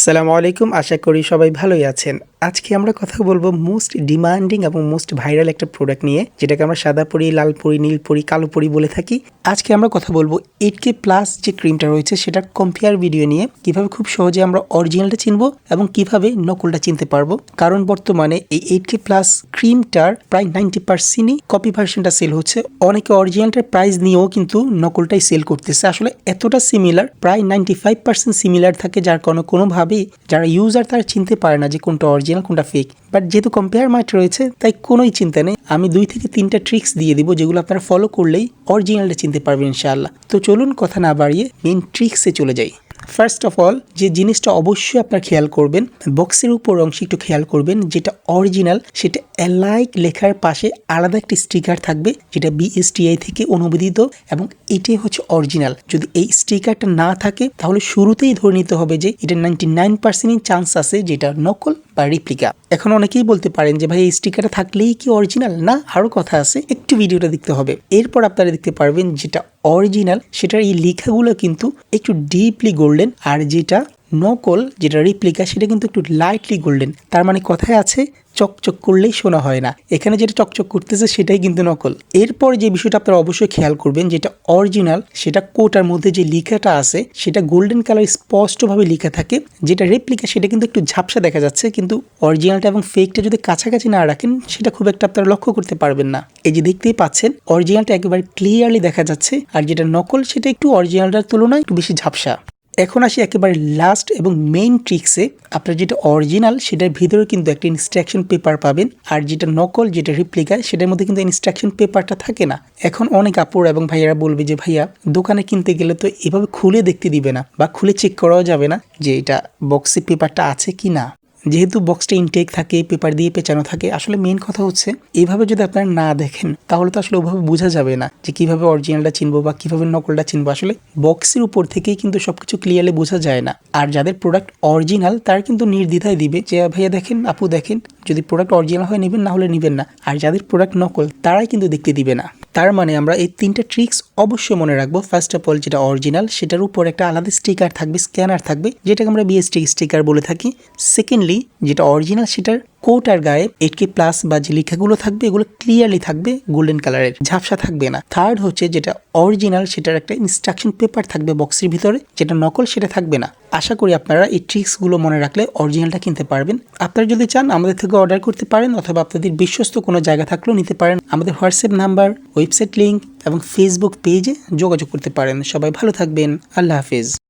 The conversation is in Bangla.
আসসালামু আলাইকুম, আশা করি সবাই ভালোই আছেন। আজকে আমরা কথা বলব মোস্ট ডিমান্ডিং এবং মোস্ট ভাইরাল একটা প্রোডাক্ট নিয়ে, যেটাকে আমরা সাদা পরি, লাল পরি, নীল পরি, কালো পরি বলে থাকি। আজকে আমরা কথা বলব এইট কে প্লাস যে ক্রিমটা রয়েছে, সেটার কম্পেয়ার ভিডিও নিয়ে, কীভাবে খুব সহজে আমরা অরিজিনালটা চিনবো এবং কীভাবে নকলটা চিনতে পারব। কারণ বর্তমানে এই এইট কে প্লাস ক্রিমটার প্রায় নাইনটি পার্সেন্টই কপি ভার্সনটা সেল হচ্ছে। অনেকে অরিজিনালটার প্রাইস নিয়েও কিন্তু নকলটাই সেল করতেছে। আসলে এতটা সিমিলার প্রায় নাইনটি ফাইভ পার্সেন্ট সিমিলার থাকে, যার কোনো কোনোভাবেই যারা ইউজার তারা চিনতে পারে না যে কোনটা অরিজিনাল কোনটা ফেক বাট যেহেতু কম্পেয়ার মার্ট রয়েছে, তাই কোনোই চিন্তা নেই। আমি দুই থেকে তিনটা ট্রিক্স দিয়ে দিব যেগুলো আপনারা ফলো করলেই অরিজিনালটা চিনতে পারবেন ইনশাআল্লাহ। তো চলুন কথা না বাড়িয়ে মেন ট্রিক্সে চলে যাই। ফার্স্ট অফ অল যে জিনিসটা অবশ্যই আপনার খেয়াল করবেন বক্সের উপর অংশে একটু খেয়াল করবেন, যেটা অরিজিনাল সেটা অ্যালাইক লেখার পাশে আলাদা একটি স্টিকার থাকবে, যেটা বিএসটিআই থেকে অনুমোদিত এবং এটাই হচ্ছে অরিজিনাল যদি এই স্টিকারটা না থাকে, তাহলে শুরুতেই ধরে নিতে হবে যে এটা নাইনটি নাইন পার্সেন্টই চান্স আছে যেটা নকল বা রিপ্লিকা এখন অনেকেই বলতে পারেন যে, ভাই, এই স্টিকারটা থাকলেই কি অরিজিনাল না আরও কথা আছে, একটু ভিডিওটা দেখতে হবে। এরপর আপনারা দেখতে পারবেন যেটা অরিজিনাল সেটার এই লেখাগুলো কিন্তু একটু ডিপলি গোল্ডেন আর যেটা নকল, যেটা রিপ্লিকা সেটা কিন্তু একটু লাইটলি গোল্ডেন তার মানে কথায় আছে, চকচক করলেই শোনা হয় না। এখানে যেটা চকচক করতেছে, সেটাই কিন্তু নকল। এরপর যে বিষয়টা আপনারা অবশ্যই খেয়াল করবেন, যেটা অরিজিনাল সেটা কোটার মধ্যে যে লিখাটা আছে, সেটা গোল্ডেন কালার স্পষ্টভাবে লেখা থাকে। যেটা রেপ্লিকা সেটা কিন্তু একটু ঝাপসা দেখা যাচ্ছে, কিন্তু অরিজিনালটা এবং ফেকটা যদি কাছাকাছি না রাখেন, সেটা খুব একটা আপনারা লক্ষ্য করতে পারবেন না। এই যে দেখতেই পাচ্ছেন অরিজিনালটা একেবারে ক্লিয়ারলি দেখা যাচ্ছে, আর যেটা নকল, সেটা একটু অরিজিনালটার তুলনায় একটু বেশি ঝাপসা। এখন আসি একেবারে লাস্ট এবং মেইন ট্রিক্সে আপনার যেটা অরিজিনাল সেটার ভিতরে কিন্তু একটা ইনস্ট্রাকশন পেপার পাবেন। আর যেটা নকল, যেটা রিপ্লিকা সেটার মধ্যে কিন্তু ইনস্ট্রাকশন পেপারটা থাকে না। এখন অনেক আপুর এবং ভাইয়ারা বলবে যে, ভাইয়া, দোকানে কিনতে গেলে তো এভাবে খুলে দেখতে দিবে না বা খুলে চেক করাও যাবে না যে এটা বক্সে পেপারটা আছে কি না যেহেতু বক্সটা ইনটেক থাকে পেপার দিয়ে পেঁচানো থাকে, আসলে মেন কথা হচ্ছে এইভাবে যদি আপনারা না দেখেন, তাহলে তো আসলে ওভাবে বোঝা যাবে না যে কীভাবে অরিজিনালটা চিনবো বা কীভাবে নকলটা চিনবো। আসলে বক্সের উপর থেকেই কিন্তু সবকিছু ক্লিয়ারলি বোঝা যায় না। আর যাদের প্রোডাক্ট অরিজিনাল তার কিন্তু নির্দ্বিধায় দিবে যে, ভাইয়া দেখেন, আপু দেখেন, যদি প্রোডাক্ট অরিজিনাল হয়, নেবেন, না হলে নেবেন না। আর যাদের প্রোডাক্ট নকল, তারাই কিন্তু দেখতে দিবে না। তার মানে আমরা এই তিনটা ট্রিক্স অবশ্যই মনে রাখব। ফার্স্ট অফ অল যেটা অরিজিনাল সেটার উপর একটা আলাদা স্টিকার থাকবে স্ক্যানার থাকবে, যেটাকে আমরা বিএসটি স্টিকার বলে থাকি। সেকেন্ডলি যেটা অরিজিনাল সেটার কোটার গায়ে এইট কে প্লাস বা যে লেখাগুলো থাকবে, এগুলো ক্লিয়ারলি থাকবে গোল্ডেন কালারের ঝাপসা থাকবে না। থার্ড হচ্ছে যেটা অরিজিনাল সেটার একটা ইনস্ট্রাকশন পেপার থাকবে বক্সের ভিতরে, যেটা নকল সেটা থাকবে না। আশা করি আপনারা এই ট্রিক্সগুলো মনে রাখলে অরিজিনালটা কিনতে পারবেন। আপনারা যদি চান, আমাদের থেকে অর্ডার করতে পারেন, অথবা আপনাদের বিশ্বস্ত কোনো জায়গা থাকলেও নিতে পারেন। আমাদের হোয়াটসঅ্যাপ নাম্বার ওয়েবসাইট লিঙ্ক এবং ফেসবুক পেজে যোগাযোগ করতে পারেন। সবাই ভালো থাকবেন। আল্লাহ হাফিজ।